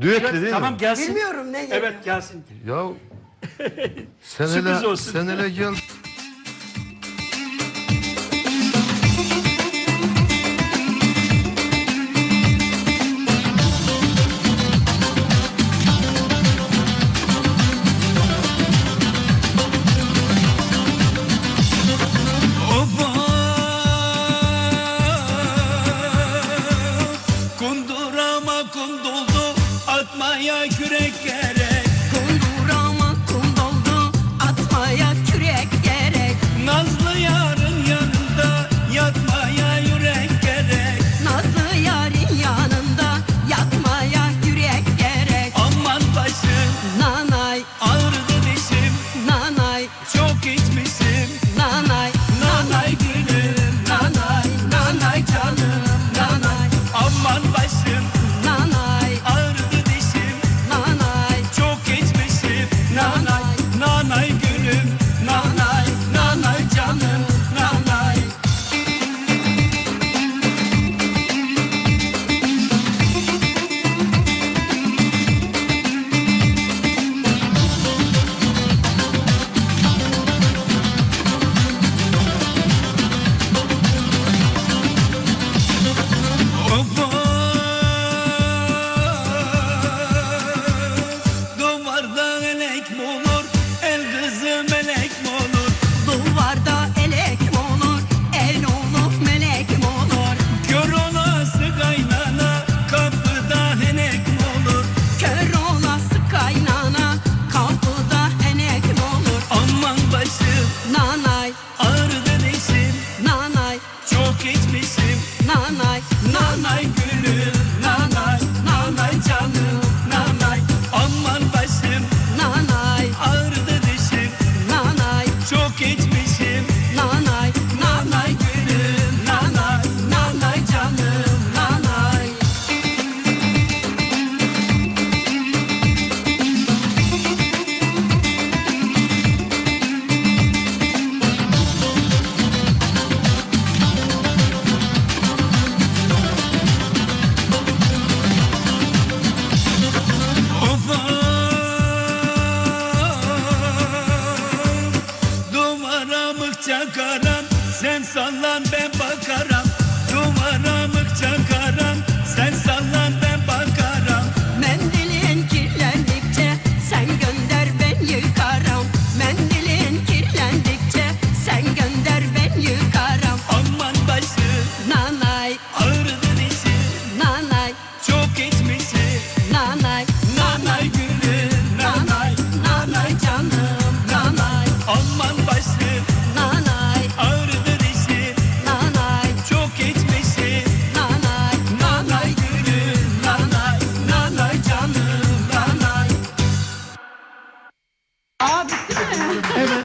Düet. Düetli değil tamam mi? gelsin. Bilmiyorum ne geliyor. Evet gelsin. Ya sen Sürpriz hele, olsun. sen hele gel. kürek gerek çakaram Sen sallan ben bakaram. Duvara mık çakaram Sen sallan ben bakaram. Mendilin kirlendikçe Sen gönder ben yıkaram. Mendilin kirlendikçe Sen gönder ben yıkaram. Aman başı Nanay. Ağrıdır Amen.